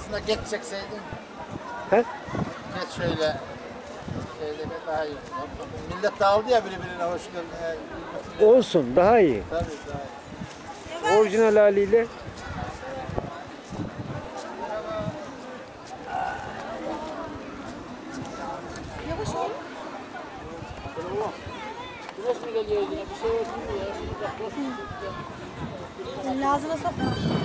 Aslında geç çekseydin, He? geç şöyle şeyde daha iyi. Millet dağıldı ya birbirine hoş geldin. Olsun daha iyi. Tabii daha iyi. Orijinal haliyle Güneş mi geliyor yine? Bir şey yok mu ya? Ağzına sokma.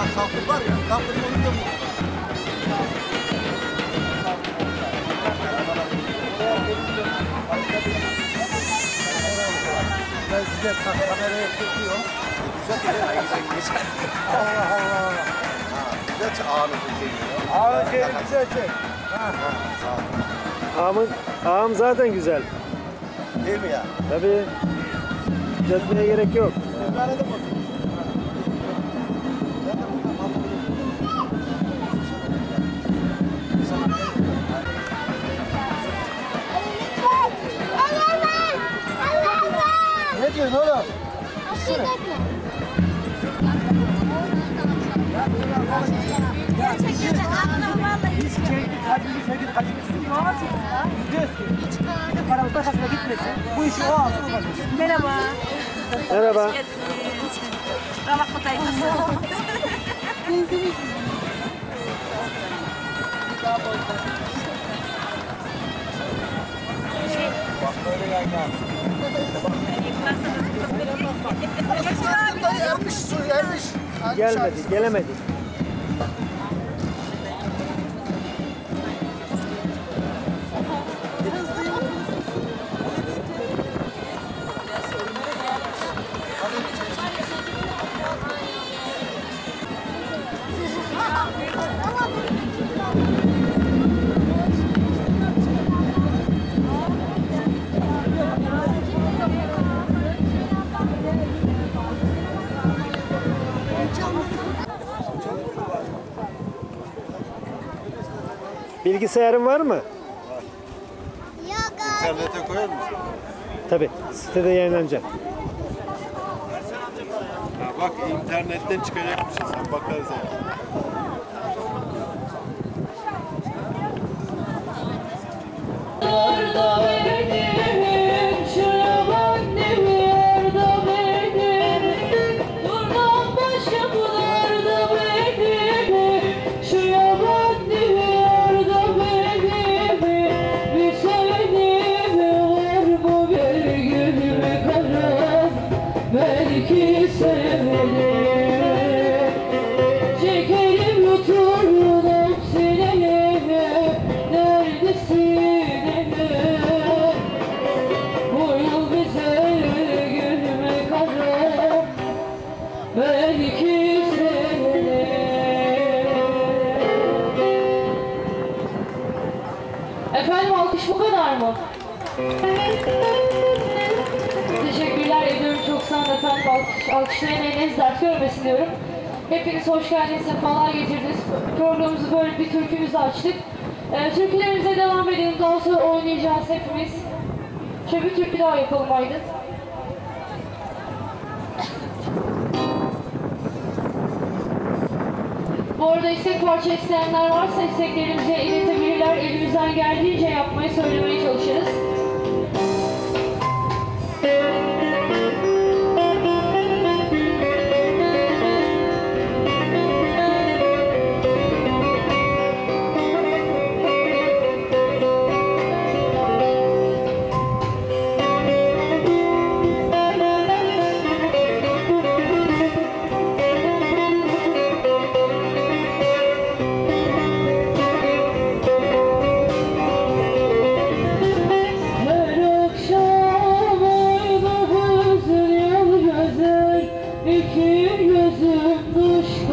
Ya kalkın var ya, kalkın onu da bu. Ben güzel ka- kameraya çekiyor. Güzel ya, güzel. Allah Allah. Güzel çekiyor. Ağını çekiyor, güzel çek. ağamın, ağam zaten güzel. Değil mi ya? Tabii düzeltmeye gerek yok. Yukarıda mı? Ne diyorsun oğlum? Gerçekten aklım vallahi hiç Kalbimiz sevgili kaçmışsın. Diyoruz ki paramız başkasına gitmesin. Bu işi o alsın o kaçırsın. Merhaba. Merhaba. Rabak tayfası. Ermiş, su ermiş. Gelmedi, gelemedi. Bilgisayarın var mı? İnternete koyar mısın? Tabii. Sitede yayınlanacak. Ha, bak internetten çıkacakmış. Sen bakarız yani. Efendim alkış bu kadar mı? Teşekkürler ediyorum. Çok sağ olun efendim. Alkış, alkışlayan eliniz dert görmesin diyorum. Hepiniz hoş geldiniz, sefalar getirdiniz. Programımızı böyle bir türkümüzle açtık. Ee, türkülerimize devam edelim. Daha sonra oynayacağız hepimiz. Şöyle bir türkü daha yapalım haydi. Bu arada istek parça isteyenler varsa isteklerimizi iletebilirler. Elimizden geldiğince yapmaya, söylemeye çalışırız. vezes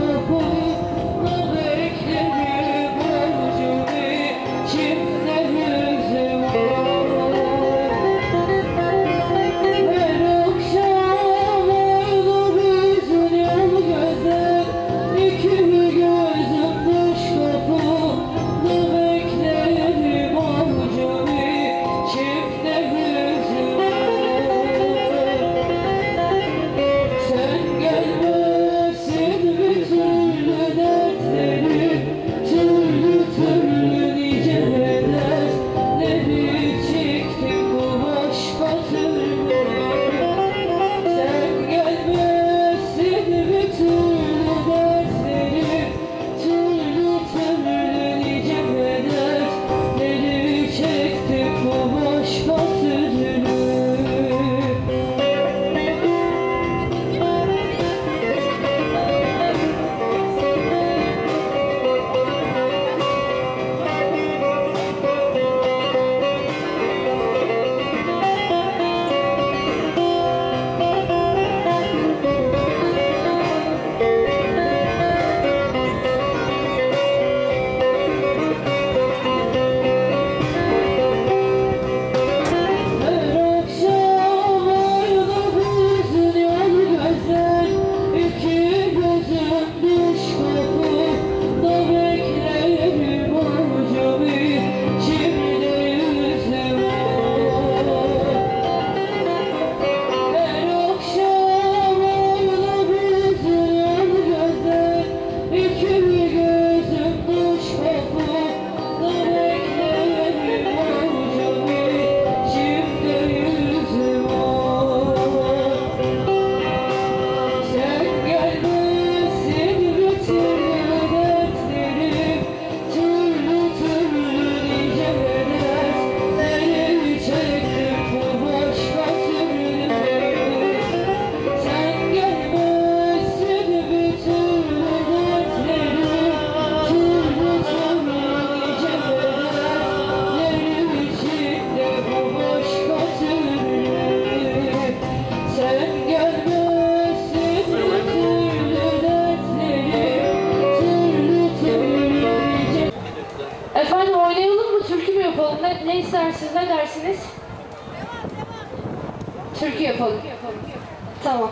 istersiniz? Ne dersiniz? Türkü yapalım. Türkü yapalım. Tamam.